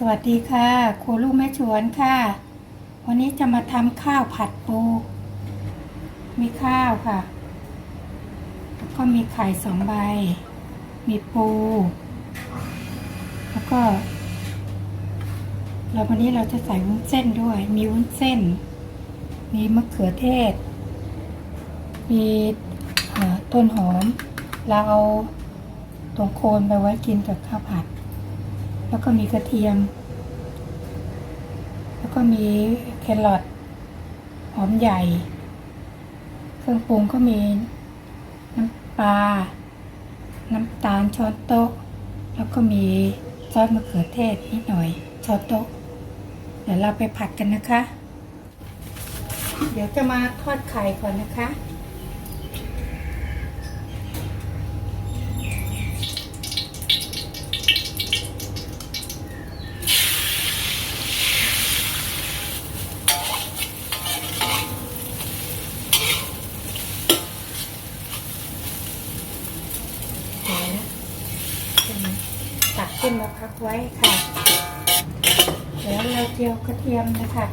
สวัสดีค่ะครูลูกแม่ชวนค่ะ วันนี้จะมาทำข้าวผัดปู มีข้าวค่ะ แล้วก็มีไข่สองใบ มีปู แล้วก็เราวันนี้เราจะใส่วุ้นเส้นด้วย มีวุ้นเส้น มีมะเขือเทศ มีต้นหอม เราเอาตรงโคนไปไว้กินกับข้าวผัด แล้วก็มีกระเทียม แล้วก็มีแครอทหอมใหญ่ เครื่องปรุงก็มีน้ำปลา น้ำตาลช้อนโต๊ะ แล้วก็มีซอสมะเขือเทศนิดหน่อยช้อนโต๊ะ เดี๋ยวเราไปผัดกันนะคะ เดี๋ยวจะมาทอดไข่ก่อนนะคะ เดี๋ยวนะ ตักขึ้นมาพักไว้ค่ะ แล้วเราเจียวกระเทียมนะคะ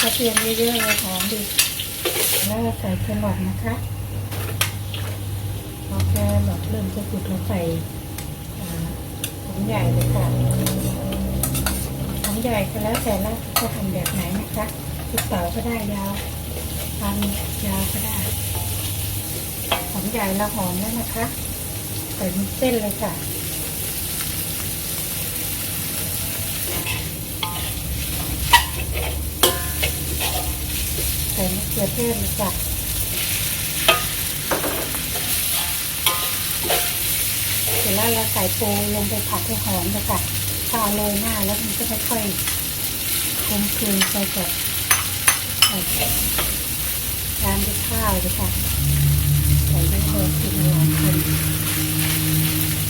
กระเทียมเยอะๆเลยหอมดี แล้วเราใส่แครอทนะคะพอแครอทเริ่มจะสุกเราใส่หอมใหญ่เลยค่ะหอมใหญ่ก็แล้วแต่ละจะทำแบบไหนนะคะติดเต๋าก็ได้ยาวทำยาวก็ได้ ใหญ่ละหอมแล้วนะคะใส่เส้นเลยค่ะใส่มะเขือเทศเลยจ้ะเสร็จแล้วเราใส่ปูลงไปผัดให้หอมเลยค่ะถ้าเอาโรยหน้าแล้วมันก็จะค่อยคมคืนไปกับเอ่อทานด้วยข้าวเลยค่ะ ใส่ได้เลยกินอร่อยคน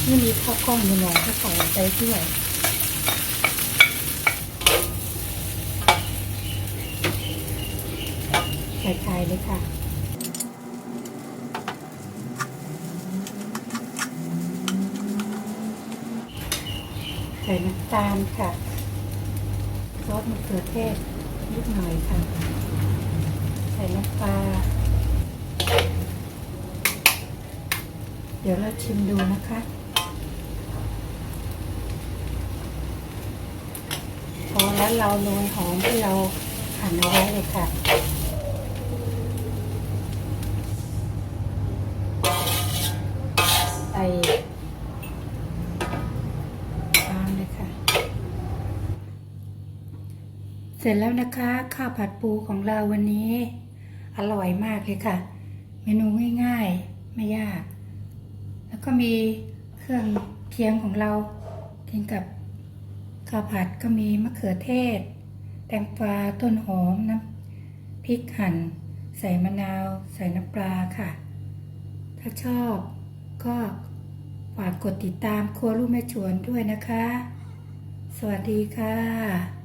นี่มีข้าวกล้องอยู่หนอยก็ใส่ไปด้วยใส่ไข่เลยค่ะใส่น้ำตาลค่ะซอสมะเขือเทศนิดหน่อยค่ะ ใส่น้ำปลา เดี๋ยวเราชิมดูนะคะ พอแล้วเราโรยหอมที่เราหั่นเอาไว้เลยค่ะใส่ตามเลยค่ะ เสร็จแล้วนะคะ ข้าวผัดปูของเราวันนี้ อร่อยมากเลยค่ะ เมนูง่ายๆ ไม่ยาก ก็มีเครื่องเคียงของเรากินกับข้าวผัดก็มีมะเขือเทศ แตงกวาต้นหอมน้ำพริกหั่น ใส่มะนาว ใส่น้ำปลาค่ะ ถ้าชอบก็ฝากกดติดตามครัวลูกแม่ชวนด้วยนะคะ สวัสดีค่ะ